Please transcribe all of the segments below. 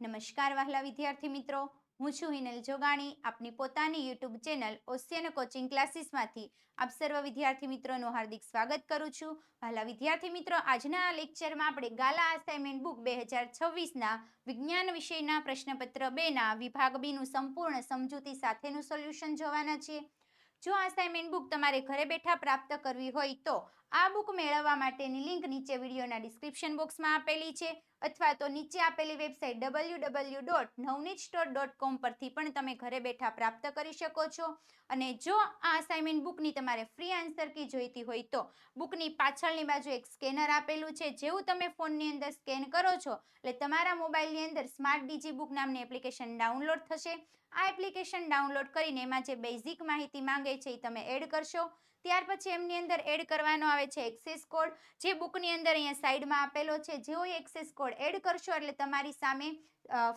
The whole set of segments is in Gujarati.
નમસ્કાર વહાલા વિદ્યાર્થી મિત્રો. હું છું હિનલ જોગાણી. આપની પોતાની યુટ્યુબ ચેનલ ઓશિયન કોચિંગ ક્લાસીસમાંથી આપ સર્વ વિદ્યાર્થી મિત્રોનું હાર્દિક સ્વાગત કરું છું. વહાલા વિદ્યાર્થી મિત્રો, આજના લેક્ચરમાં આપણે ગાલા અસાઇનમેન્ટ બુક બે હજાર છવ્વીસના વિજ્ઞાન વિષયના પ્રશ્નપત્ર બેના વિભાગ બીનું સંપૂર્ણ સમજૂતી સાથેનું સોલ્યુશન જોવાના છીએ. જો અસાઇનમેન્ટ બુક તમારે ઘરે બેઠા પ્રાપ્ત કરવી હોય તો આ બુક મેળવવા માટેની લિંક નીચે વિડીયોના ડિસ્ક્રિપ્શન બોક્સમાં આપેલી છે, અથવા તો નીચે આપેલી website W W dot Navneet store dot com પરથી પણ તમે ઘરે બેઠા પ્રાપ્ત કરી શકો છો. અને જો આ અસાઇનમેન્ટ બુકની તમારે ફ્રી આન્સર કી જોઈતી હોય તો બુકની પાછળની બાજુ એક સ્કેનર આપેલું છે, જેવું તમે ફોનની અંદર સ્કેન કરો છો, એટલે તમારા મોબાઈલની અંદર સ્માર્ટ ડીજી બુક નામની એપ્લિકેશન ડાઉનલોડ થશે. આ એપ્લિકેશન ડાઉનલોડ કરીને એમાં જે બેઝિક માહિતી માંગે છે એ તમે એડ કરશો. ત્યાર પછી એમની અંદર એડ કરવાનો આવે છે એક્સેસ કોડ, જે બુકની અંદર અહીંયા સાઈડમાં આપેલો છે. જેવો એક્સેસ કોડ એડ કરશો એટલે તમારી સામે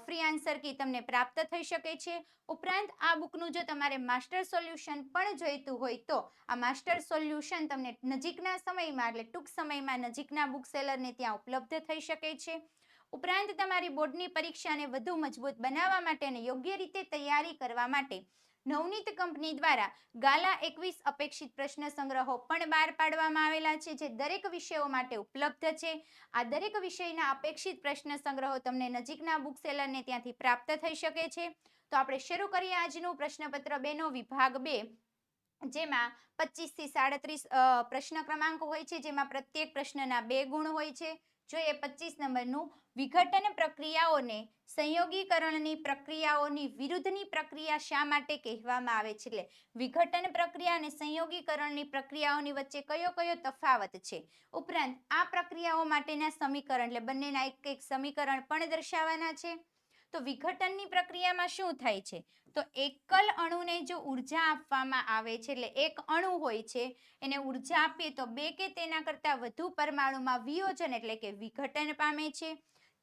ફ્રી આન્સર કી તમને પ્રાપ્ત થઈ શકે છે. ઉપરાંત આ બુકનું જો તમારે માસ્ટર સોલ્યુશન પણ જોઈતું હોય તો આ માસ્ટર સોલ્યુશન તમને નજીકના સમયમાં એટલે ટૂંક સમયમાં નજીકના બુક સેલરને ત્યાં ઉપલબ્ધ થઈ શકે છે. ઉપરાંત તમારી બોર્ડની પરીક્ષાને વધુ મજબૂત બનાવવા માટે અને યોગ્ય રીતે તૈયારી કરવા માટે નવનીત કંપની દ્વારા ગાલા એકવીસ અપેક્ષિત પ્રશ્ન સંગ્રહો પણ બહાર પાડવામાં આવેલા છે, જે દરેક વિષયો માટે ઉપલબ્ધ છે. આ દરેક વિષયના અપેક્ષિત પ્રશ્ન સંગ્રહો તમને નજીકના બુક સેલરને ત્યાંથી પ્રાપ્ત થઈ શકે છે. તો આપણે શરૂ કરીએ આજનું પ્રશ્નપત્ર બેનો વિભાગ બે, જેમાં પચીસથી સાડત્રીસ પ્રશ્ન ક્રમાંક હોય છે, જેમાં પ્રત્યેક પ્રશ્નના બે ગુણ હોય છે. જોઈએ પચીસ નંબરનું વિઘટન પ્રક્રિયાઓને સંયોગીકરણની પ્રક્રિયાઓની વિરુદ્ધની પ્રક્રિયા શા માટે કહેવામાં આવે છે? એટલે વિઘટન પ્રક્રિયા અને સંયોગીકરણની પ્રક્રિયાઓની વચ્ચે કયો કયો તફાવત છે? ઉપરાંત આ પ્રક્રિયાઓ માટેના સમીકરણ, એટલે બંનેના એક એક સમીકરણ પણ દર્શાવવાના છે. તો વિઘટનની પ્રક્રિયામાં શું થાય છે? તો એકલ અણુને જો ઊર્જા આપવામાં આવે છે, એટલે એક અણુ હોય છે, એને ઊર્જા આપીએ તો બે કે તેના કરતાં વધુ પરમાણુમાં વિયોજન એટલે કે વિઘટન પામે છે.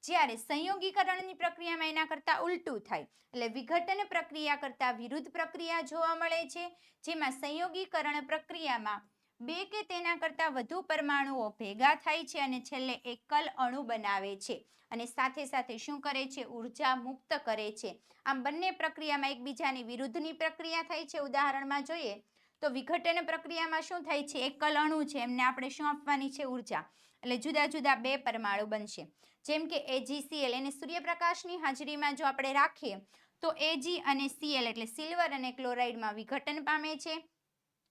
જ્યારે સંયોગીકરણની પ્રક્રિયામાં એના કરતાં ઉલટું થાય, એટલે વિઘટન પ્રક્રિયા કરતાં વિરુદ્ધ પ્રક્રિયા જોવા મળે છે. જેમાં સંયોગીકરણ પ્રક્રિયામાં બે કે તેના કરતાં વધુ પરમાણુઓ ભેગા થાય છે અને છેલ્લે એકલ અણુ બનાવે છે અને સાથે સાથે શું કરે છે? ઊર્જા મુક્ત કરે છે. આમ બંને પ્રક્રિયામાં એકબીજાની વિરુદ્ધની પ્રક્રિયા થાય છે. ઉદાહરણમાં જોઈએ તો વિઘટન પ્રક્રિયામાં શું થાય છે? એકલ અણુ છે, એમને આપણે શું આપવાની છે? ઊર્જા. એટલે જુદા જુદા બે પરમાણુ બનશે. જેમ કે એજીસીએલ એને સૂર્યપ્રકાશની હાજરીમાં જો આપણે રાખીએ તો એજી અને સીએલ એટલે સિલ્વર અને ક્લોરાઇડમાં વિઘટન પામે છે.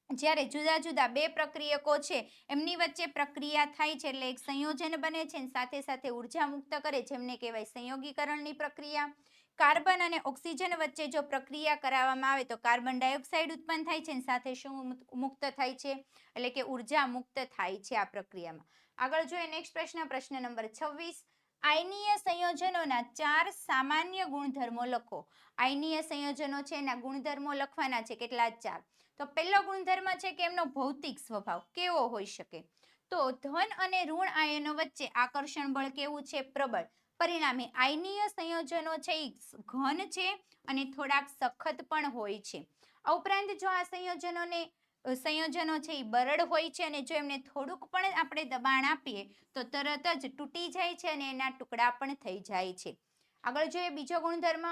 જ્યારે જુદા જુદા બે પ્રક્રિયકો છે, એમની વચ્ચે પ્રક્રિયા થાય છે એટલે એક સંયોજન બને છે અને સાથે સાથે ઊર્જા મુક્ત કરે, જેમને કહેવાય સંયોગીકરણની પ્રક્રિયા. કાર્બન અને ઓક્સિજન વચ્ચે જો પ્રક્રિયા કરાવવામાં આવે તો કાર્બન ડાયોક્સાઇડ ઉત્પન્ન થાય છે અને સાથે શું મુક્ત થાય છે? એટલે કે ઊર્જા મુક્ત થાય છે આ પ્રક્રિયામાં. આગળ જોઈએ નેક્સ્ટ પ્રશ્ન પ્રશ્ન નંબર છવ્વીસ. આયનીય સંયોજનોના ચાર સામાન્ય ગુણધર્મો લખો. આયનીય સંયોજનો છે એના ગુણધર્મો લખવાના છે કેટલા? ચાર. તો પહેલો ગુણધર્મ છે કે એમનો ભૌતિક સ્વભાવ કેવો હોઈ શકે? તો ધન અને ઋણ આયનો વચ્ચે આકર્ષણ બળ કેવું છે? પ્રબળ. પરિણામે આયનીય સંયોજનો છે, એ ઘન છે અને થોડાક સખત પણ હોય છે. આ ઉપરાંત જો આ સંયોજનોને, સંયોજનો છે, એ બરડ હોય છે અને જો એમને થોડુંક પણ આપણે દબાણ આપીએ, તો તરત જ તૂટી જાય છે અને એના ટુકડા પણ થઈ જાય છે. આગળ જોઈએ બીજો ગુણધર્મ.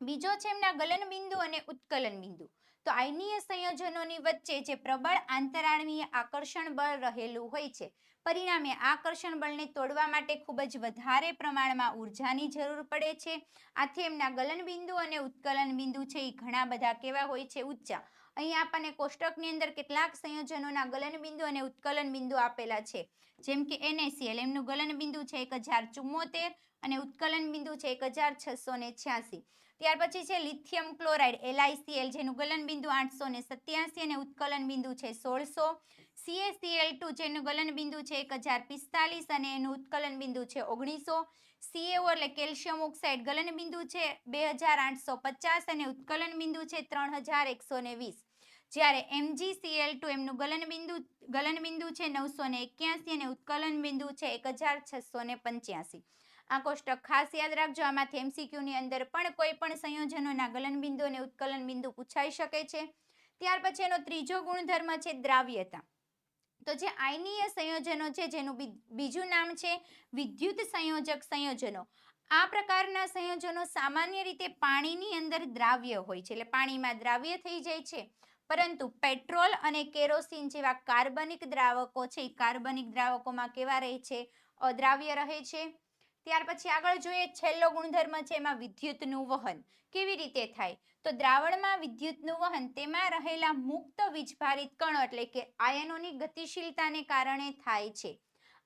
બીજો છે એમના ગલન બિંદુ અને ઉત્કલન બિંદુ તો આયનીય સંયોજનોની વચ્ચે જે પ્રબળ આંતરાણવીય આકર્ષણ બળ રહેલું હોય છે, પરિણામે આકર્ષણ બળને તોડવા માટે ખૂબ જ વધારે પ્રમાણમાં ઉર્જાની જરૂર પડે છે. આથી એમના ગલનબિંદુ અને ઉત્કલન બિંદુ છે એ ઘણા બધા કેવા હોય છે ઊંચા. અહીં આપણને કોષ્ટકની અંદર કેટલાક સંયોજનોના ગલનબિંદુ અને ઉત્કલન બિંદુ આપેલા છે. જેમ કે એનએસીએલ, એમનું ગલનબિંદુ છે એક અને ઉત્કલન બિંદુ છે એક ત્યાર પછી છે લિથિયમ ક્લોરાઇડ એલઆઈસીએલ જેનું ગલન બિંદુ આઠસો ને સત્યાસી અને ઉત્કલન બિંદુ છે સોળસો. સીએસીએલ ટુ જેનું ગલન બિંદુ છે એક હજાર પિસ્તાલીસ અને એનું ઉત્કલન બિંદુ છે ઓગણીસો. સીએઓ એટલે કેલ્શિયમ ઓક્સાઇડ ગલન બિંદુ છે બે હજાર આઠસો પચાસ અને ઉત્કલન બિંદુ છે ત્રણ હજાર એકસો ને વીસ. જ્યારે એમજીસીએલ ટુ એમનું ગલન બિંદુ ગલન બિંદુ છે નવસો ને એક્યાસી અને ઉત્કલન બિંદુ છે એક હજાર છસો ને પંચ્યાસી. આ કોષ્ટક ખાસ યાદ રાખજો. આમાંથી એમસીક્યુની અંદર પણ કોઈ પણ સંયોજનોના ગલન બિંદુ અને ઉત્કલન બિંદુ પૂછાઈ શકે છે. ત્યાર પછી એનો ત્રીજો ગુણધર્મ છે દ્રાવ્યતા. તો જે આયનીય સંયોજનો છે, જેનું બીજું નામ છે વિદ્યુત સંયોજક સંયોજનો. આ પ્રકારના સંયોજનો સામાન્ય રીતે પાણીની અંદર દ્રાવ્ય હોય છે. એટલે પાણીમાં દ્રાવ્ય થઈ જાય છે. પરંતુ પેટ્રોલ અને કેરોસીન જેવા કાર્બનિક દ્રાવકો છે, એ કાર્બનિક દ્રાવકોમાં કેવા રહે છે? અદ્રાવ્ય રહે છે. ત્યાર પછી આગળ જોઈએ છેલ્લો ગુણધર્મ છે એમાં વિદ્યુતનું વહન. કેવી રીતે થાય? તો દ્રાવણમાં વિદ્યુતનું વહન તેમાં રહેલા મુક્ત વીજભારિત કણો એટલે કે આયનોની ગતિશીલતાને કારણે થાય છે.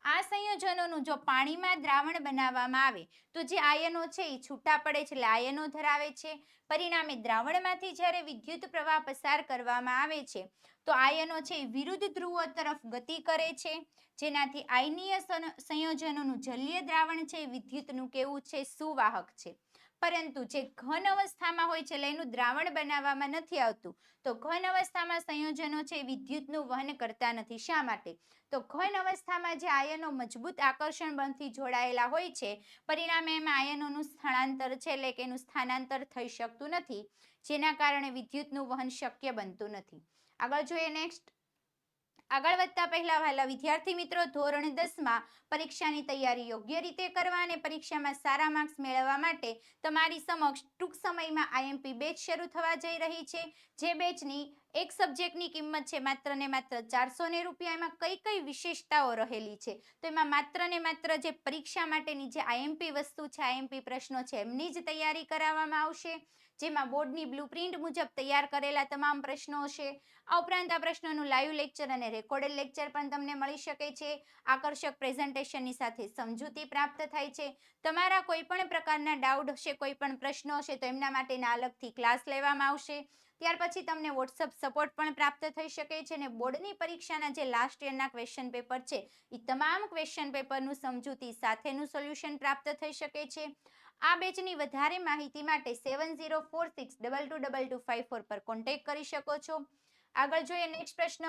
આ સંયોજનોનું જો પાણીમાં દ્રાવણ બનાવવામાં આવે, તો જે આયનો છે એ છૂટા પડે છે એટલે આયનો ધરાવે છે. પરિણામે દ્રાવણમાંથી જ્યારે વિદ્યુત પ્રવાહ પસાર કરવામાં આવે છે, તો આયનો છે એ વિરુદ્ધ ધ્રુવો તરફ ગતિ કરે છે. જેનાથી આયનીય સંયોજનોનું જલીય દ્રાવણ છે વિદ્યુતનું કેવું છે સુવાહક છે. પરંતુ જે ઘન અવસ્થામાં હોય છે, એટલે એનું દ્રાવણ બનાવવામાં નથી આવતું. તો ઘન અવસ્થામાં સંયોજનો છે વિદ્યુતનું વહન કરતા નથી. શા માટે? તો ઘન અવસ્થામાં જે આયનો મજબૂત આકર્ષણ બળથી જોડાયેલા હોય છે, પરિણામે એમાં આયનોનું સ્થળાંતર છે, એટલે કે એનું સ્થાનાંતર થઈ શકતું નથી, જેના કારણે વિદ્યુતનું વહન શક્ય બનતું નથી. આગળ જોઈએ નેક્સ્ટ. આગળ વધતા પહેલા વહેલા વિદ્યાર્થી મિત્રો, ધોરણ દસમાં પરીક્ષાની તૈયારી યોગ્ય રીતે કરવા અને પરીક્ષામાં સારા માર્ક્સ મેળવવા માટે તમારી સમક્ષ ટૂંક સમયમાં આઈએમપી બેચ શરૂ થવા જઈ રહી છે. જે બેચની એક સબ્જેક્ટની કિંમત છે માત્ર ને માત્ર ચારસો ને રૂપિયા. એમાં કઈ કઈ વિશેષતાઓ રહેલી છે? તો એમાં માત્ર ને માત્ર જે પરીક્ષા માટેની જે આઈએમપી વસ્તુ છે, આઈએમપી પ્રશ્નો છે, એમની જ તૈયારી કરાવવામાં આવશે. જેમાં બોર્ડની બ્લુપ્રિન્ટ મુજબ તૈયાર કરેલા તમામ પ્રશ્નો છે. આ ઉપરાંત આ પ્રશ્નોનું લાઈવ લેક્ચર અને રેકોર્ડેડ લેક્ચર પણ તમને મળી શકે છે. આકર્ષક પ્રેઝન્ટેશનની સાથે સમજૂતી પ્રાપ્ત થાય છે. તમારા કોઈ પણ પ્રકારના ડાઉટ હશે કોઈ પણ પ્રશ્નો હશે તો એમના માટેના અલગથી ક્લાસ લેવામાં આવશે. ત્યાર પછી તમને વોટ્સઅપ સપોર્ટ પણ પ્રાપ્ત થઈ શકે છે અને બોર્ડની પરીક્ષાના જે લાસ્ટ યરના ક્વેશ્ચન પેપર છે એ તમામ ક્વેશ્ચન પેપરનું સમજૂતી સાથેનું સોલ્યુશન પ્રાપ્ત થઈ શકે છે. આ બેચની વધારે માહિતી માટે seven zero four six double two double two five four પર કોન્ટેક્ટ કરી શકો છો. આગળ જોઈએ નેક્સ્ટ પ્રશ્ન.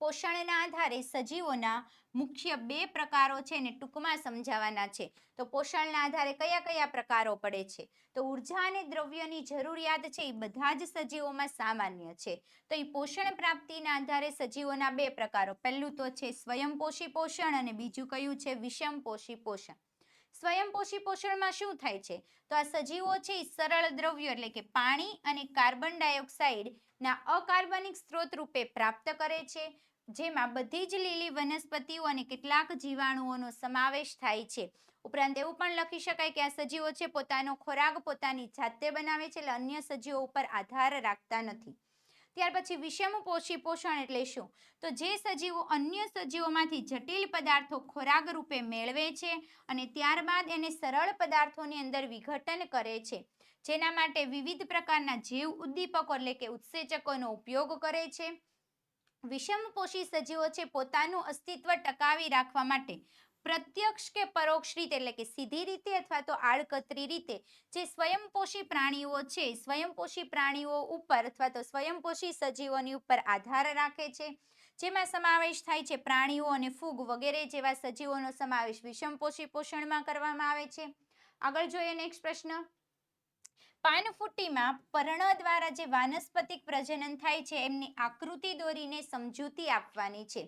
પોષણના આધારે સજીવોના મુખ્ય બે પ્રકારો છે ને ટૂંકમાં સમજાવવાના છે. તો પોષણના આધારે કયા કયા પ્રકારો પડે છે? તો ઊર્જા અને દ્રવ્યની જરૂરિયાત છે એ બધા જ સજીવોમાં સામાન્ય છે. તો એ પોષણ પ્રાપ્તિના આધારે સજીવોના બે પ્રકારો. પહેલું તો છે સ્વયંપોષી પોષણ અને બીજું કયું છે વિષમપોષી પોષણ. સ્વયંપોષી પોષણમાં શું થાય છે? તો આ સજીવો છે સરળ દ્રવ્યો એટલે કે પાણી અને કાર્બન ડાયોક્સાઇડના અકાર્બનિક સ્ત્રોત રૂપે પ્રાપ્ત કરે છે. જેમાં બધી જ લીલી વનસ્પતિઓ અને કેટલાક જીવાણુઓનો સમાવેશ થાય છે. ઉપરાંત એવું પણ લખી શકાય કે આ સજીવો છે પોતાનો ખોરાક પોતાની જાતે બનાવે છે એટલે અન્ય સજીવો ઉપર આધાર રાખતા નથી. ત્યાર પછી વિષમપોષી પોષણ એટલે શું? તો જે સજીવો અન્ય સજીવોમાંથી જટિલ પદાર્થો ખોરાક રૂપે મેળવે છે અને ત્યારબાદ એને સરળ પદાર્થોની અંદર વિઘટન કરે છે. જેના માટે વિવિધ પ્રકારના જીવ ઉદ્દીપકો એટલે કે ઉત્સેચકોનો ઉપયોગ કરે છે. વિષમપોષી સજીવો છે પોતાનું અસ્તિત્વ ટકાવી રાખવા માટે પ્રત્યક્ષ કે પરોક્ષ રીતે, એટલે કે સીધી રીતે અથવા તો આડકતરી રીતે, જે સ્વયંપોષી પ્રાણીઓ છે, સ્વયંપોષી પ્રાણીઓ ઉપર અથવા તો સ્વયંપોષી સજીવોની ઉપર આધાર રાખે છે. જેમાં સમાવેશ થાય છે પ્રાણીઓ અને ફૂગ વગેરે જેવા સજીવોનો સમાવેશ વિષમપોષી પોષણમાં કરવામાં આવે છે. આગળ જોઈએ નેક્સ્ટ પ્રશ્ન. પાનફુટ્ટીમાં પર્ણ દ્વારા જે વાનસ્પતિક પ્રજનન થાય છે, એમની આકૃતિ દોરીને સમજૂતી આપવાની છે.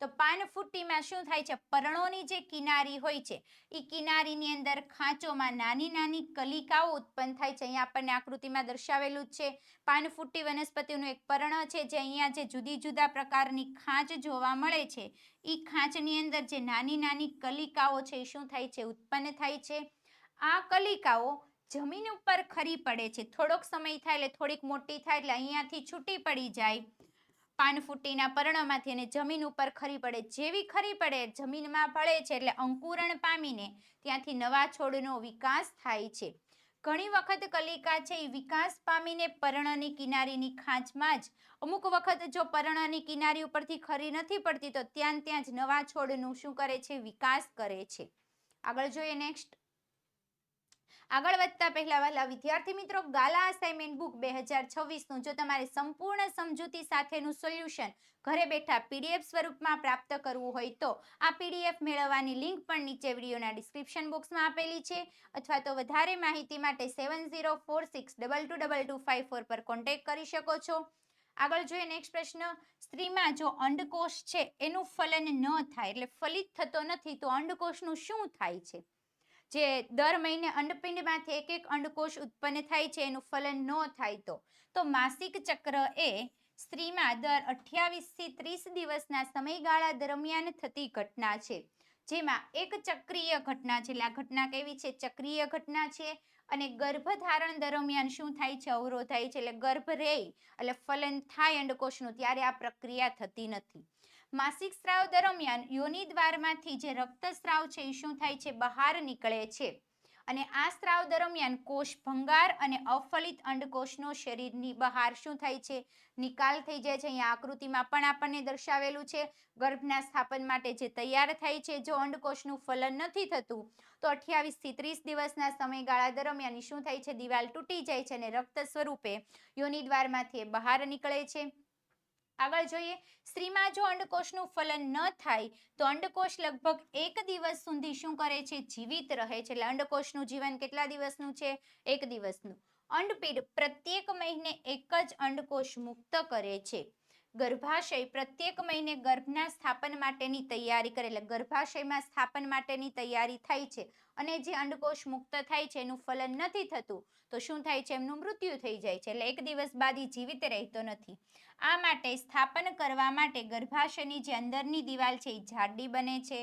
તો પાનફુટ્ટીમાં શું થાય છે? પર્ણોની જે કિનારી હોય છે એ કિનારીની અંદર ખાંચોમાં નાની નાની કલિકાઓ ઉત્પન્ન થાય છે. અહીંયા આપણને આકૃતિમાં દર્શાવેલું જ છે. પાનફુટ્ટી વનસ્પતિનું એક પર્ણ છે, જે અહીંયા જે જુદી જુદા પ્રકારની ખાંચ જોવા મળે છે. એ ખાંચની અંદર જે નાની નાની કલિકાઓ છે એ શું થાય છે? ઉત્પન્ન થાય છે. આ કલિકાઓ જમીન ઉપર ખરી પડે છે. થોડોક સમય થાય એટલે થોડીક મોટી થાય એટલે અહીંયાથી છૂટી પડી જાય. પાનફૂટીના પર્ણમાંથી અને જમીન ઉપર ખરી પડે, જેવી ખરી પડે જમીનમાં ભળે છે એટલે અંકુરણ પામીને ત્યાંથી નવા છોડનો વિકાસ થાય છે. ઘણી વખત કલિકા છે એ વિકાસ પામીને પર્ણની કિનારીની ખાંચમાં જ, અમુક વખત જો પર્ણની કિનારી ઉપરથી ખરી નથી પડતી તો ત્યાં ત્યાં જ નવા છોડનું શું કરે છે? વિકાસ કરે છે. આગળ જોઈએ નેક્સ્ટ. આગળ વધતા પહેલા વહેલા વિદ્યાર્થી મિત્રો, ગાલા અસાઇનમેન્ટ બુક બે હજાર છવ્વીસનું જો તમારે સંપૂર્ણ સમજૂતી સાથેનું સોલ્યુશન ઘરે બેઠા પીડીએફ સ્વરૂપમાં પ્રાપ્ત કરવું હોય તો આ પીડીએફ મેળવવાની લિંક પણ નીચે વિડીયોના ડિસ્ક્રિપ્શન બોક્સમાં આપેલી છે. અથવા તો વધારે માહિતી માટે seven zero four six double two double two five four પર કોન્ટેક્ટ કરી શકો છો. આગળ જોઈએ નેક્સ્ટ પ્રશ્ન. સ્ત્રીમાં જો અંડકોષ છે, એનું ફલન ન થાય, એટલે ફલિત થતો નથી, તો અંડકોષનું શું થાય છે? જે દર મહિને અંડપિંડમાંથી એક એક અંડકોષ ઉત્પન્ન થાય છે, એનું ફલન ન થાય તો. તો માસિક ચક્ર એ સ્ત્રીમાં દર અઠ્યાવીસથી ત્રીસ દિવસના સમયગાળા દરમિયાન થતી ઘટના છે. જેમાં એક ચક્રીય ઘટના છે આ ઘટના કેવી છે? ચક્રીય ઘટના છે અને ગર્ભધારણ દરમિયાન શું થાય છે? અવરોધાય છે, એટલે ગર્ભ રહે એટલે ફલન થાય અંડકોષનું, ત્યારે આ પ્રક્રિયા થતી નથી. માસિક સ્ત્રાવ દરમિયાન યોનિ દ્વારમાંથી જે રક્તસ્રાવ છે એ શું થાય છે? બહાર નીકળે છે. અને આ સ્ત્રાવ દરમિયાન કોષ ભંગાર અને અફલિત અંડકોષનો શરીરની બહાર શું થાય છે? નિકાલ થઈ જાય છે. અહીંયા આકૃતિમાં પણ આપણને દર્શાવેલું છે. ગર્ભના સ્થાપન માટે જે તૈયાર થાય છે, જો અંડકોષનું ફલન નથી થતું, તો અઠ્યાવીસથી ત્રીસ દિવસના સમયગાળા દરમિયાન શું થાય છે? દિવાલ તૂટી જાય છે અને રક્ત સ્વરૂપે યોનિદ્વારમાંથી બહાર નીકળે છે. આગળ જોઈએ, સ્ત્રીમાં જો અંડકોષનું ફલન ન થાય, તો અંડકોષ લગભગ એક દિવસ સુધી શું કરે છે? જીવિત રહે છે. એટલે અંડકોષનું જીવન કેટલા દિવસનું છે? એક દિવસનું. અંડપીડ પ્રત્યેક મહિને એક જ અંડકોષ મુક્ત કરે છે. ગર્ભાશય પ્રત્યેક મહિને ગર્ભના સ્થાપન માટેની તૈયારી કરે, એટલે ગર્ભાશયમાં સ્થાપન માટેની તૈયારી થાય છે અને જે અંડકોષ મુક્ત થાય છે એનું ફલન નથી થતું, તો શું થાય છે? એમનું મૃત્યુ થઈ જાય છે, એટલે એક દિવસ બાદ એ જીવિત રહેતો નથી. આ માટે સ્થાપન કરવા માટે ગર્ભાશયની જે અંદરની દિવાલ છે એ જાડી બને છે,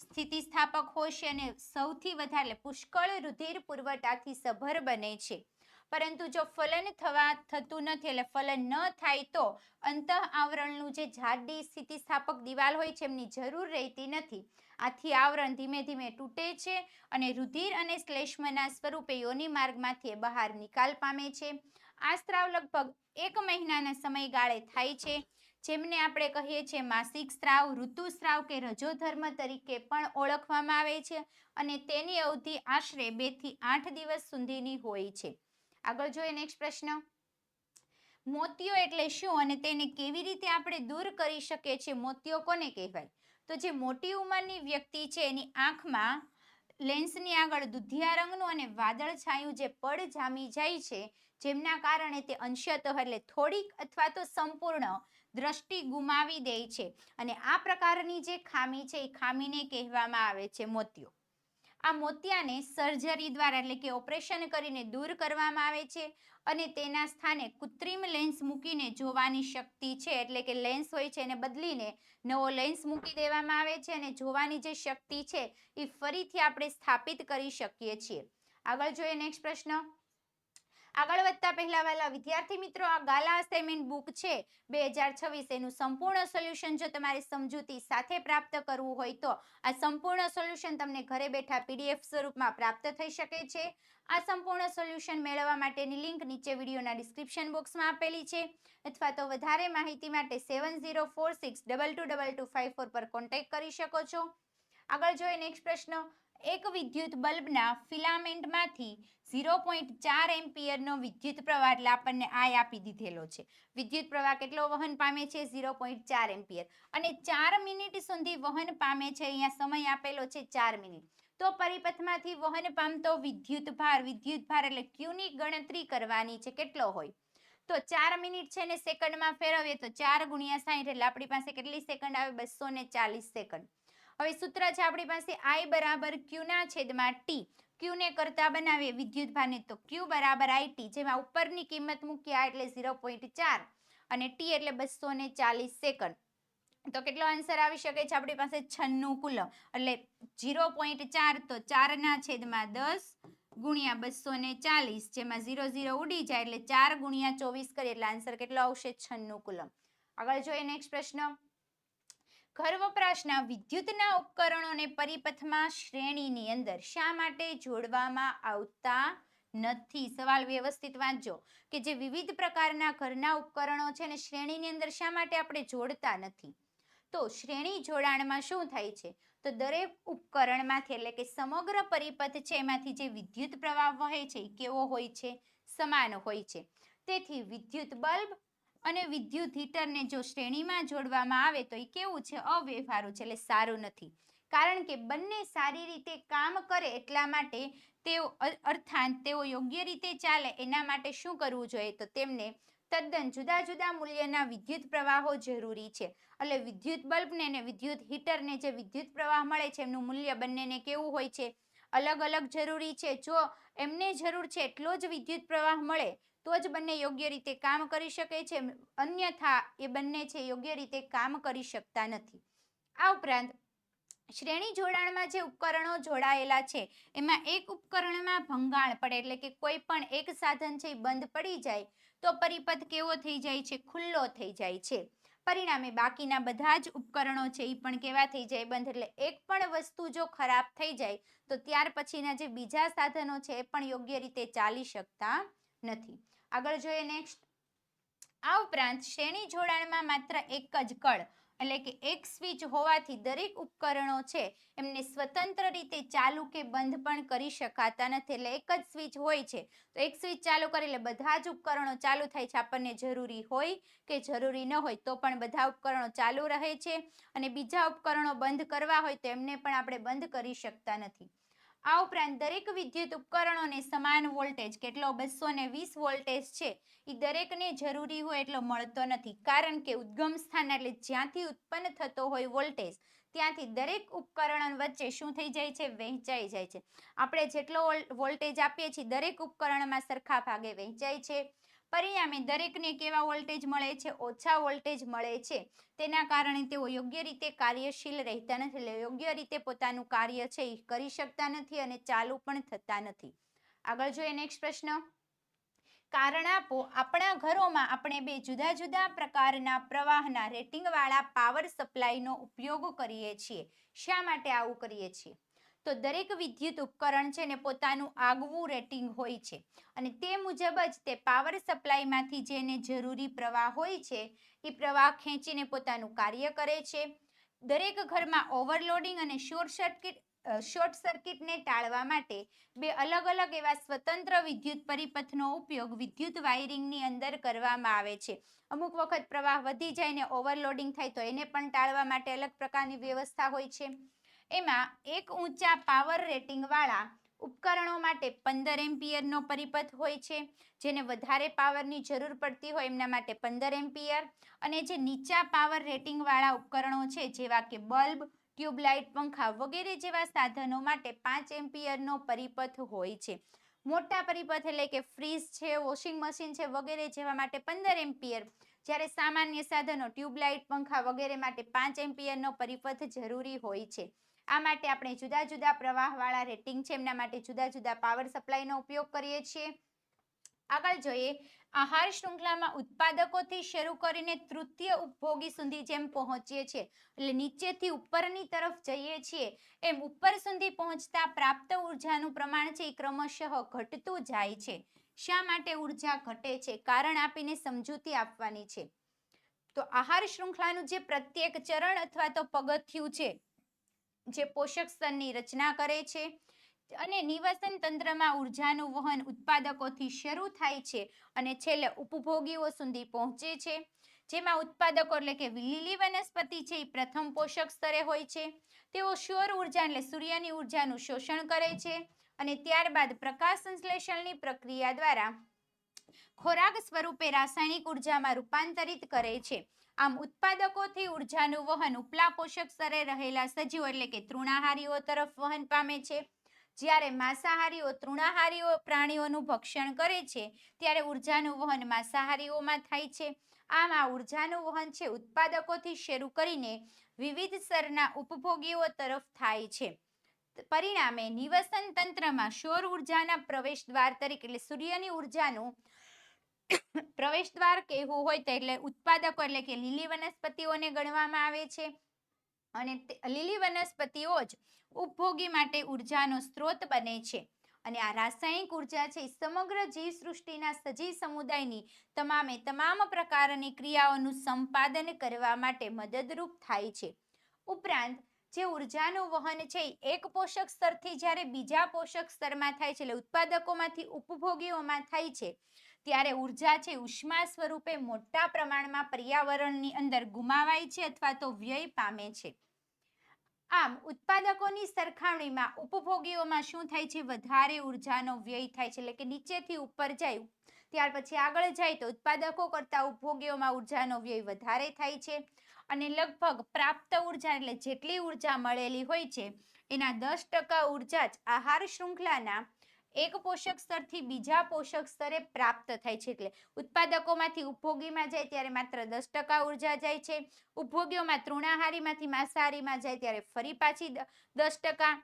સ્થિતિસ્થાપક હોય છે અને સૌથી વધારે પુષ્કળ રુધિર પુરવઠાથી સભર બને છે. પરંતુ જો ફલન થવા થતું નથી એટલે ફલન ન થાય તો અંતઃ આવરણનું જે જાડી સ્થિતિસ્થાપક દિવાલ હોય છે, એમની જરૂર રહેતી નથી. આથી આવરણ ધીમે ધીમે તૂટે છે અને રુધિર અને શ્લેષ્મના સ્વરૂપે યોનિ માર્ગમાંથી બહાર નિકાલ પામે છે. આ સ્ત્રાવ લગભગ એક મહિનાના સમયગાળે થાય છે. જેમને આપણે કહીએ છીએ માસિક સ્ત્રાવ ઋતુસ્રાવ કે રજોધર્મ તરીકે પણ ઓળખવામાં આવે છે અને તેની અવધિ આશરે બેથી આઠ દિવસ સુધીની હોય છે. આગળ જોઈએ નેક્સ્ટ પ્રશ્ન. મોતિયો એટલે શું અને તેને કેવી રીતે આપણે દૂર કરી શકીએ છીએ? મોતિયો કોને કહેવાય? તો જે મોટી ઉંમરની વ્યક્તિ છે, એની આંખમાં લેન્સની આગળ દુધિયા રંગનું અને વાદળ છાયું જે પડ જામી જાય છે, જેમના કારણે તે અંશત એટલે થોડીક અથવા તો સંપૂર્ણ દ્રષ્ટિ ગુમાવી દે છે. અને આ પ્રકારની જે ખામી છે, એ ખામીને કહેવામાં આવે છે મોતિયો આ મોતિયાને સર્જરી દ્વારા એટલે કે ઓપરેશન કરીને દૂર કરવામાં આવે છે અને તેના સ્થાને કૃત્રિમ લેન્સ મૂકીને જોવાની શક્તિ છે. એટલે કે લેન્સ હોય છે એને બદલીને નવો લેન્સ મૂકી દેવામાં આવે છે અને જોવાની જે શક્તિ છે એ ફરીથી આપણે સ્થાપિત કરી શકીએ છીએ. આગળ જોઈએ નેક્સ્ટ પ્રશ્ન. આગળ વધતા પહેલા વાલા વિદ્યાર્થી મિત્રો, આ ગાલા અસાઇનમેન્ટ બુક છે, બે હજાર છવ્વીસ એનું સંપૂર્ણ સોલ્યુશન જો તમારે સમજૂતી સાથે પ્રાપ્ત કરવું હોય તો આ સંપૂર્ણ સોલ્યુશન તમને ઘરે બેઠા પીડીએફ સ્વરૂપમાં પ્રાપ્ત થઈ શકે છે. આ સંપૂર્ણ સોલ્યુશન મેળવવા માટેની લિંક નીચે વિડીયોના ડિસ્ક્રિપ્શન બોક્સમાં આપેલી છે. અથવા તો વધારે માહિતી માટે seven zero four six double two double two five four પર કોન્ટેક્ટ કરી શકો છો. આગળ જોઈએ નેક્સ્ટ પ્રશ્ન. એક વિદ્યુત બલ્બના ફિલામેન્ટમાંથી ઝીરો પોઈન્ટ ચાર એમ્પિયરનો વિદ્યુત પ્રવાહ એટલે આપણને આય આપી દીધેલો છે. વિદ્યુત પ્રવાહ કેટલો વહન પામે છે? ઝીરો પોઈન્ટ ચાર એમ્પિયર. અને ચાર મિનિટ સુધી વહન પામે છે, અહીંયા સમય આપેલો છે ચાર મિનિટ. તો પરિપથમાંથી વહન પામતો વિદ્યુત ભાર વિદ્યુત ભાર એટલે ક્યુની ગણતરી કરવાની છે, કેટલો હોય? તો ચાર મિનિટ છે ને સેકન્ડમાં ફેરવીએ તો ચાર ગુણ્યા સાહીઠ એટલે આપણી પાસે કેટલી સેકન્ડ આવે? બસો ચાલીસ સેકન્ડ. હવે સૂત્ર છે આપણી પાસે આઈ બરાબર ક્યુના છેદમાં ટી. ક્યુને કરતા બનાવીએ વિદ્યુત ભારને, તો ક્યુ બરાબર આઈ જેમાં ઉપરની કિંમત મૂક્યા એટલે ઝીરો પોઈન્ટ ચાર અને ટી એટલે બસો ને ચાલીસ સેકન્ડ. તો કેટલો આન્સર આવી શકે છે આપણી પાસે છન્નું કુલમ, એટલે ઝીરો પોઈન્ટ ચાર તો ચારના છેદમાં દસ ગુણ્યા બસો ને ચાલીસ, જેમાં ઝીરો ઝીરો ઉડી જાય એટલે ચાર ગુણ્યા ચોવીસ કરીએ એટલે આન્સર કેટલો આવશે? છન્નું કુલમ. આગળ જોઈએ નેક્સ્ટ પ્રશ્ન. ઘર વપરાશના વિદ્યુતના ઉપકરણોને પરિપથમાં શ્રેણીની અંદર શા માટે જોડવામાં આવતા નથી? સવાલ વ્યવસ્થિત વાંચજો. કે જે વિવિધ પ્રકારના ઘરના ઉપકરણો છે ને શ્રેણીની અંદર શા માટે આપણે જોડતા નથી? તો શ્રેણી જોડાણમાં શું થાય છે? તો દરેક ઉપકરણમાંથી એટલે કે સમગ્ર પરિપથ છે, એમાંથી જે વિદ્યુત પ્રવાહ વહે છે એ કેવો હોય છે? સમાન હોય છે. તેથી વિદ્યુત બલ્બ અને વિદ્યુત હીટરને જો શ્રેણીમાં જોડવામાં આવે તો એ કેવું છે? અવ્યવહારુ છે, એટલે સારું નથી. કારણ કે બંને સારી રીતે કામ કરે એટલા માટે તેઓ અર્થાત તેઓ યોગ્ય રીતે ચાલે એના માટે શું કરવું જોઈએ? તો તેમને તદ્દન જુદા જુદા મૂલ્યના વિદ્યુત પ્રવાહો જરૂરી છે. એટલે વિદ્યુત બલ્બને અને વિદ્યુત હીટરને જે વિદ્યુત પ્રવાહ મળે છે, એમનું મૂલ્ય બંનેને કેવું હોય છે? અલગ અલગ જરૂરી છે. જો એમને જરૂર છે, એટલો જ વિદ્યુત પ્રવાહ મળે તો જ બંને યોગ્ય રીતે કામ કરી શકે છે. અન્યથા, એ બંને છે યોગ્ય રીતે કામ કરી શકતા નથી. આ ઉપરાંત, શ્રેણી જોડાણમાં જે ઉપકરણો જોડાયેલા છે, એમાં એક ઉપકરણમાં ભંગાણ પડે એટલે કે કોઈ પણ એક સાધન છે બંધ પડી જાય, તો પરિપથ કેવો થઈ જાય છે? ખુલ્લો થઈ જાય છે. પરિણામે બાકીના બધા જ ઉપકરણો છે એ પણ કેવા થઈ જાય બંધ એટલે એક પણ વસ્તુ જો ખરાબ થઈ જાય, તો ત્યાર પછીના જે બીજા સાધનો છે એ પણ યોગ્ય રીતે ચાલી શકતા નથી. આગળ જોઈએ નેક્સ્ટ આ ઉપરાંત શ્રેણી જોડાણમાં માત્ર એક જ કળ, એટલે કે એક સ્વિચ હોવાથી દરેક ઉપકરણો છે, એમને સ્વતંત્ર રીતે ચાલુ કે બંધ પણ કરી શકાતા નથી, એટલે એક જ સ્વિચ હોય છે. તો એક સ્વિચ ચાલુ કરે એટલે બધા જ ઉપકરણો ચાલુ થાય છે. આપણને જરૂરી હોય કે જરૂરી ન હોય તો પણ બધા ઉપકરણો ચાલુ રહે છે. અને બીજા ઉપકરણો બંધ કરવા હોય તો એમને પણ આપણે બંધ કરી શકતા નથી. આ ઉપરાંત દરેક વિદ્યુત ઉપકરણોને સમાન વોલ્ટેજ, કેટલો બસો ને વીસ વોલ્ટેજ છે એ દરેકને જરૂરી હોય એટલો મળતો નથી. કારણ કે ઉદ્ગમ સ્થાન એટલે જ્યાંથી ઉત્પન્ન થતો હોય વોલ્ટેજ, ત્યાંથી દરેક ઉપકરણ વચ્ચે શું થઈ જાય છે? વહેંચાઈ જાય છે. આપણે જેટલો વોલ્ટેજ આપીએ છીએ, દરેક ઉપકરણમાં સરખા ભાગે વહેંચાય છે. પરિણામે દરેકને કેવા વોલ્ટેજ મળે છે, ઓછા વોલ્ટેજ મળે છે, તેના કારણે તેઓ યોગ્ય રીતે કાર્યશીલ રહેતા નથી, એટલે યોગ્ય રીતે પોતાનું કાર્ય છે એ કરી શકતા નથી અને ચાલુ પણ થતા નથી. આગળ જોઈએ નેક્સ્ટ પ્રશ્ન. કારણ આપો, આપણા ઘરોમાં આપણે બે જુદા જુદા પ્રકારના પ્રવાહના રેટિંગવાળા પાવર સપ્લાયનો ઉપયોગ કરીએ છીએ. શા માટે આવું કરીએ છીએ? તો દરેક વિદ્યુત ઉપકરણ છે ને પોતાનું આગવું રેટિંગ હોય છે. અને તે મુજબ જ તે પાવર સપ્લાયમાંથી જેને જરૂરી પ્રવાહ હોય છે, એ પ્રવાહ ખેંચીને પોતાનું કાર્ય કરે છે. દરેક ઘરમાં ઓવરલોડિંગ અને શોર્ટ સર્કિટ શોર્ટ સર્કિટને ટાળવા માટે બે અલગ અલગ એવા સ્વતંત્ર વિદ્યુત પરિપથનો ઉપયોગ વિદ્યુત વાયરિંગની અંદર કરવામાં આવે છે. અમુક વખત પ્રવાહ વધી જાય ને ઓવરલોડિંગ થાય તો એને પણ ટાળવા માટે અલગ પ્રકારની વ્યવસ્થા હોય છે. એમાં એક ઊંચા પાવર રેટિંગવાળા ઉપકરણો માટે પંદર એમ્પિયરનો પરિપથ હોય છે, જેને વધારે પાવરની જરૂર પડતી હોય એમના માટે પંદર એમ્પિયર. અને જે નીચા પાવર રેટિંગવાળા ઉપકરણો છે, જેવા કે બલ્બ, ટ્યુબલાઇટ, પંખા વગેરે જેવા સાધનો માટે પાંચ એમ્પિયરનો પરિપથ હોય છે. મોટા પરિપથ એટલે કે ફ્રીજ છે વોશિંગ મશીન છે, વગેરે જેવા માટે પંદર એમ્પિયર. જ્યારે સામાન્ય સાધનો, ટ્યુબલાઇટ, પંખા વગેરે માટે પાંચ એમ્પિયરનો પરિપથ જરૂરી હોય છે. આ માટે આપણે જુદા જુદા પ્રવાહવાળા રેટિંગ છે, એમના માટે જુદા જુદા પાવર સપ્લાયનો ઉપયોગ કરીએ છીએ. આગળ જોઈએ, આહાર શૃંખલામાં ઉત્પાદકોથી શરૂ કરીને તૃતીય ઉપભોગી સુધી જેમ પહોંચીએ છીએ, એટલે નીચેથી ઉપરની તરફ જઈએ છીએ, એમ ઉપર સુધી પહોંચતા પ્રાપ્ત ઉર્જાનું પ્રમાણ છે એ ક્રમશઃ ઘટતું જાય છે. શા માટે ઊર્જા ઘટે છે? કારણ આપીને સમજૂતી આપવાની છે. તો આહાર શૃંખલાનું જે પ્રત્યેક ચરણ અથવા તો પગથિયું છે જે પોષક સ્તરની રચના કરે છે અને નિવસન તંત્રમાં ઉર્જાનું વહન ઉત્પાદકોથી શરૂ થાય છે અને છેલ્લે ઉપભોગીઓ સુધી પહોંચે છે. જેમાં ઉત્પાદકો એટલે કે લીલી વનસ્પતિ છે એ પ્રથમ પોષક સ્તરે હોય છે. તેઓ સૌર ઊર્જા એટલે સૂર્યની ઉર્જાનું શોષણ કરે છે અને ત્યારબાદ પ્રકાશ સંશ્લેષણની પ્રક્રિયા દ્વારા ખોરાક સ્વરૂપે રાસાયણિક ઉર્જામાં રૂપાંતરિત કરે છે. આમ ઉત્પાદકોથી ઉર્જાનું વહન, ઉપલા પોષક સ્તરે રહેલા સજીવો એટલે કે તૃણાહારીઓ તરફ વહન પામે છે. જ્યારે માંસાહારીઓ તૃણાહારીઓ પ્રાણીઓનું ભક્ષણ કરે છે, ત્યારે ઉર્જાનું વહન માંસાહારીઓમાં થાય છે. આમ આ ઉર્જાનું વહન છે ઉત્પાદકોથી શરૂ કરીને વિવિધ સ્તરના ઉપભોગીઓ તરફ થાય છે. પરિણામે નિવસન તંત્રમાં સૌર ઉર્જાના પ્રવેશ દ્વાર તરીકે એટલે સૂર્યની ઉર્જાનું પ્રવેશ દ્વાર કહેવું હોય તો એટલે ઉત્પાદકો એટલે કે લીલી વનસ્પતિઓને ગણવામાં આવે છે. અને લીલી વનસ્પતિઓ જ ઉપભોગી માટે ઉર્જાનો સ્ત્રોત બને છે. અને આ રાસાયણિક ઊર્જા છે સમગ્ર જીવ સૃષ્ટિના સજીવ સમુદાયની તમામે તમામ પ્રકારની ક્રિયાઓનું સંપાદન કરવા માટે મદદરૂપ થાય છે. ઉપરાંત, જે ઉર્જાનું વહન છે એક પોષક સ્તરથી જ્યારે બીજા પોષક સ્તરમાં થાય છે એટલે ઉત્પાદકોમાંથી ઉપભોગીઓમાં થાય છે. ત્યારે ઊર્જા છે, ઉષ્મા સ્વરૂપે મોટા પ્રમાણમાં પર્યાવરણની અંદર ગુમાવાય છે અથવા તો વ્યય પામે છે. આમ, ઉત્પાદકોની સરખામણીમાં ઉપભોગીઓમાં શું થાય છે? વધારે ઉર્જાનો વ્યય થાય છે, એટલે કે નીચેથી ઉપર જાય. ત્યાર પછી આગળ જાય તો ઉત્પાદકો કરતાં ઉપભોગીઓમાં ઉર્જાનો વ્યય વધારે થાય છે અને લગભગ પ્રાપ્ત ઊર્જા એટલે જેટલી ઊર્જા મળેલી હોય છે, એના દસ ટકા ઊર્જા જ આહાર શૃંખલાના એક પોષક સ્તરથી બીજા પોષક સ્તરે પ્રાપ્ત થાય છે એટલે ઉત્પાદકોમાંથી ઉપભોગીમાં જાય ત્યારે માત્ર દસ ટકા ઊર્જા જાય છે. ઉપભોગીઓમાં તૃણાહારીમાંથી માંસાહારીમાં જાય ત્યારે ફરી પાછી દસ ટકા.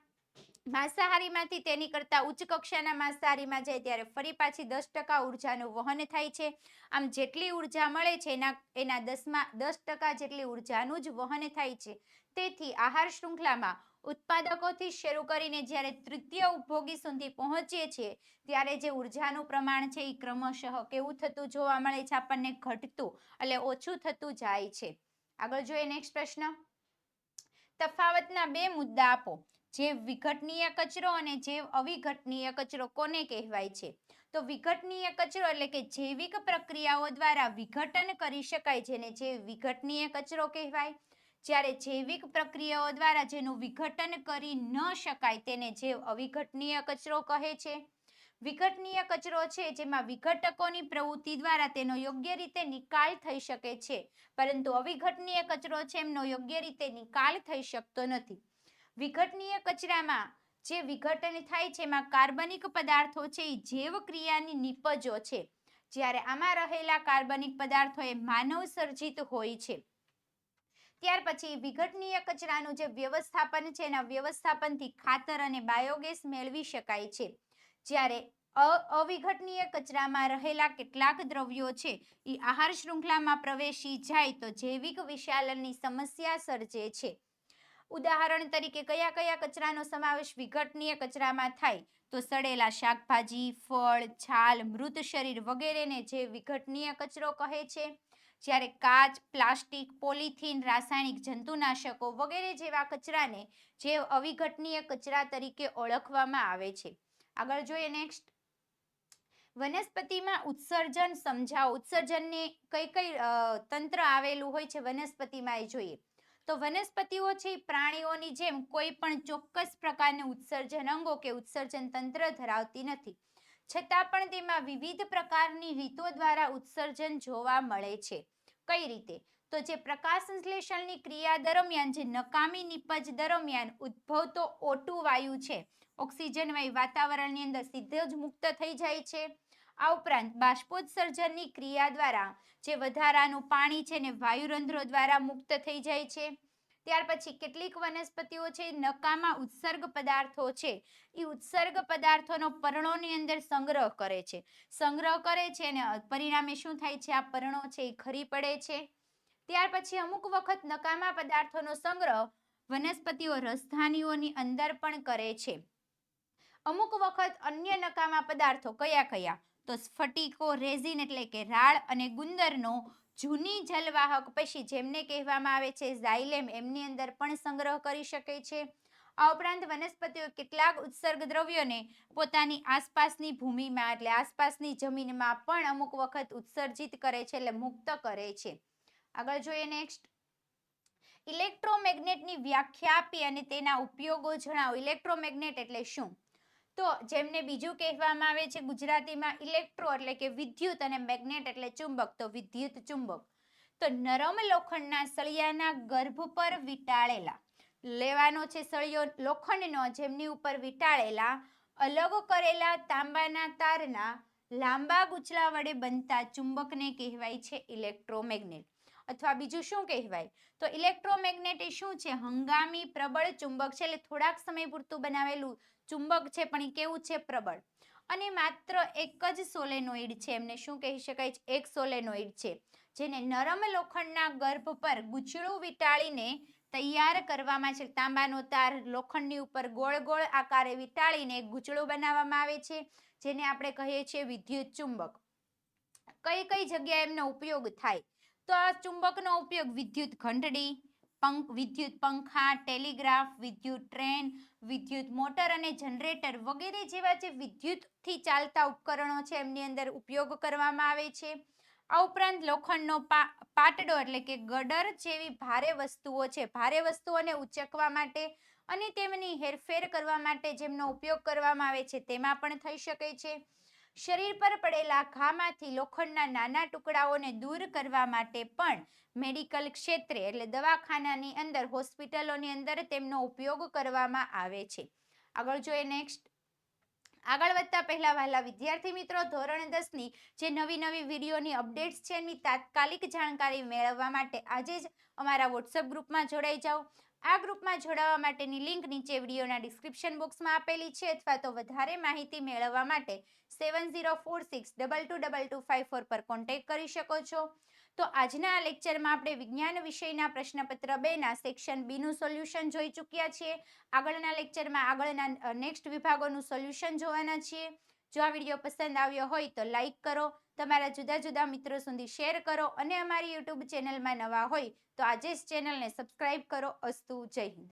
માંસાહારીમાંથી તેની કરતા ઉચ્ચ કક્ષાના માંસાહારીમાં જાય ત્યારે ફરી પાછી દસ ટકા ઉર્જાનું વહન થાય છે. આમ જેટલી ઊર્જા મળે છે એના એના દસમાં, દસ ટકા જેટલી ઉર્જાનું જ વહન થાય છે. તેથી આહાર શૃંખલામાં ઉત્પાદકોથી શરૂ કરીને જ્યારે તૃતીય ઉપભોગી સુધી પહોંચીએ છીએ, ત્યારે જે ઉર્જાનું પ્રમાણ છે એ ક્રમશઃ કેવું થતું જોવા મળે છે, આપણને ઘટતું એટલે ઓછું થતું જાય છે. આગળ જોઈએ નેક્સ્ટ પ્રશ્ન. તફાવતના બે મુદ્દા આપો. જે વિઘટનીય કચરો અને જે અવિઘટનીય કચરો કોને કહેવાય છે? તો વિઘટનીય કચરો એટલે કે જૈવિક પ્રક્રિયાઓ દ્વારા વિઘટન કરી શકાય જેને જે વિઘટનીય કચરો કહેવાય? જ્યારે જૈવિક પ્રક્રિયાઓ દ્વારા જેનું વિઘટન કરી ન શકાય તેને જૈવ અવિઘટનીય કચરો કહે છે. વિઘટનીય કચરો છે જેમાં વિઘટકોની પ્રવૃત્તિ દ્વારા તેનો યોગ્ય રીતે નિકાલ થઈ શકે છે, પરંતુ અવિઘટનીય કચરો છે એમનો યોગ્ય રીતે નિકાલ થઈ શકતો નથી. વિઘટનીય કચરામાં જે વિઘટન થાય છે એમાં કાર્બનિક પદાર્થો છે એ જૈવ ક્રિયાની નિપજો છે. જ્યારે આમાં રહેલા કાર્બનિક પદાર્થો એ માનવ સર્જિત હોય છે. ત્યાર પછી વિઘટનીય કચરાનું જે વ્યવસ્થાપન છે, એના વ્યવસ્થાપનથી ખાતર અને બાયોગેસ મેળવી શકાય છે. જ્યારે અવિઘટનીય કચરામાં રહેલા કેટલાક દ્રવ્યો છે, એ આહાર શૃંખલામાં પ્રવેશી જાય તો જૈવિક વિશાલનની સમસ્યા સર્જે છે. ઉદાહરણ તરીકે, કયા કયા કચરાનો સમાવેશ વિઘટનીય કચરામાં થાય? તો સડેલા શાકભાજી, ફળ, છાલ, મૃત શરીર વગેરેને જે વિઘટનીય કચરો કહે છે જ્યારે કાચ, પ્લાસ્ટિક, પોલિથીન, રાસાયણિક જંતુનાશકો વગેરે જેવા કચરાને જે અવિઘટનીય કચરા તરીકે ઓળખવામાં આવે છે. આગળ જોઈએ નેક્સ્ટ વનસ્પતિમાં ઉત્સર્જન સમજાવો. ઉત્સર્જનને કઈ કઈ તંત્ર આવેલું હોય છે વનસ્પતિમાં એ જોઈએ. તો વનસ્પતિઓ છે પ્રાણીઓની જેમ કોઈ પણ ચોક્કસ પ્રકારનું ઉત્સર્જન અંગો કે ઉત્સર્જન તંત્ર ધરાવતી નથી. છતાં પણ તેમાં વિવિધ પ્રકારની રીતો દ્વારા ઉત્સર્જન જોવા મળે છે. કઈ રીતે? તો જે પ્રકાશ સંશ્લેષણની ક્રિયા દરમિયાન, જે નકામી નિપજ દરમિયાન ઉદ્ભવતો ઓટુ વાયુ છે. ઓક્સિજન વાયુ વાતાવરણની અંદર સીધો જ મુક્ત થઈ જાય છે. આ ઉપરાંત બાષ્પોત્સર્જનની ક્રિયા દ્વારા જે વધારાનું પાણી છે ને વાયુરંધ્રો દ્વારા મુક્ત થઈ જાય છે. ત્યાર પછી કેટલીક વનસ્પતિઓ છે નકામા ઉત્સર્ગ પદાર્થો છે. એ ઉત્સર્ગ પદાર્થોનો પર્ણોની અંદર સંગ્રહ કરે છે. સંગ્રહ કરે છે અને પરિણામે શું થાય છે? આ પર્ણો છે, એ ખરી પડે છે. ત્યાર પછી અમુક વખત નકામા પદાર્થોનો સંગ્રહ વનસ્પતિઓ રસધાનીઓની અંદર પણ કરે છે. અમુક વખત અન્ય નકામા પદાર્થો કયા કયા? તો સ્ફટિકો, રેઝિન એટલે કે રાળ અને ગુંદરનો જૂની જલવાહક, પછી જેમને કહેવામાં આવે છે ઝાઇલેમ એમની અંદર પણ સંગ્રહ કરી શકે છે. આ ઉપરાંત વનસ્પતિઓ કેટલાક ઉત્સર્ગ દ્રવ્યોને પોતાની આસપાસની ભૂમિમાં, એટલે આસપાસની જમીનમાં પણ અમુક વખત ઉત્સર્જિત કરે છે, એટલે મુક્ત કરે છે. આગળ જોઈએ નેક્સ્ટ ઇલેક્ટ્રોમેગ્નેટની વ્યાખ્યા આપી અને તેના ઉપયોગો જણાવો. ઇલેક્ટ્રોમેગ્નેટ એટલે શું? તો જેમને બીજું કહેવામાં આવે છે ગુજરાતીમાં ઇલેક્ટ્રો એટલે કે વિદ્યુત અને મેગ્નેટ એટલે ચુંબક, તો વિદ્યુત ચુંબક. તો નરમ લોખંડના સળિયાના ગર્ભ પર વીંટાળેલા. લેવાનો છે સળિયો લોખંડનો, જેમની ઉપર વીંટાળેલા, અલગ કરેલા તાંબાના તારના લાંબા ગુચલા વડે બનતા ચુંબકને કહેવાય છે ઇલેક્ટ્રોમેગ્નેટ અથવા બીજું શું કહેવાય? તો ઇલેક્ટ્રોમેગ્નેટ એ શું છે? હંગામી પ્રબળ ચુંબક છે, એટલે થોડાક સમય પૂરતું બનાવેલું ચુંબક છે, પણ એ કેવું છે, પ્રબળ. અને માત્ર એક જ સોલેનોઇડ છે, એમને શું કહી શકાય એક સોલેનોઇડ છે, જેને નરમ લોખંડના ગર્ભ પર ગૂંચળું વીંટાળીને તૈયાર કરવામાં છે. તાંબાનો તાર લોખંડની ઉપર ગોળ ગોળ આકારે વીંટાળીને ગૂંચળું બનાવવામાં આવે છે, જેને આપણે કહીએ છીએ વિદ્યુત ચુંબક. કઈ કઈ જગ્યાએ એમનો ઉપયોગ થાય? તો આ ચુંબકનો ઉપયોગ વિદ્યુત ઘંટડી પંખ, વિદ્યુત પંખા, ટેલિગ્રાફ, વિદ્યુત ટ્રેન, વિદ્યુત મોટર અને જનરેટર વગેરે જેવા જે વિદ્યુતથી ચાલતા ઉપકરણો છે, એમની અંદર ઉપયોગ કરવામાં આવે છે. આ ઉપરાંત લોખંડનો પા, પાટડો એટલે કે ગડર જેવી ભારે વસ્તુઓ છે. ભારે વસ્તુઓને ઉચકવા માટે અને તેમની હેરફેર કરવા માટે જેમનો ઉપયોગ કરવામાં આવે છે, તેમાં પણ થઈ શકે છે. શરીર પર પડેલા ઘામાંથી લોખંડના નાના ટુકડાઓને દૂર કરવા માટે પણ મેડિકલ ક્ષેત્રે એટલે દવાખાનાની અંદર, હોસ્પિટલોની અંદર તેમનો ઉપયોગ કરવામાં આવે છે. આગળ જોઈએ નેક્સ્ટ આગળ વધતા પહેલા વહેલા વિદ્યાર્થી મિત્રો, ધોરણ દસની જે નવી નવી વિડીયોની અપડેટ્સ છે એની તાત્કાલિક જાણકારી મેળવવા માટે આજે જ અમારા વોટ્સઅપ ગ્રુપમાં જોડાઈ જાઓ. આ ગ્રુપમાં જોડાવા માટેની લિંક નીચે વિડીયોના ડિસ્ક્રિપ્શન બોક્સમાં આપેલી છે અથવા તો વધારે માહિતી મેળવવા માટે seven zero four six double two double two five four પર કોન્ટેક્ટ કરી શકો છો. તો આજના આ લેક્ચરમાં આપણે વિજ્ઞાન વિષયના પ્રશ્નપત્ર બેના સેક્શન બીનું સોલ્યુશન જોઈ ચૂક્યા છીએ. આગળના લેક્ચરમાં આગળના નેક્સ્ટ વિભાગોનું સોલ્યુશન જોવાના છીએ. જો આ વીડિયો પસંદ આવ્યો હોય તો લાઇક કરો. તમારા જુદા જુદા મિત્રો સુધી શેર કરો અને અમારી યુટ્યુબ ચેનલમાં નવા હોય તો આજે જ ચેનલને સબસ્ક્રાઈબ કરો અસ્તુ જય હિન્દ.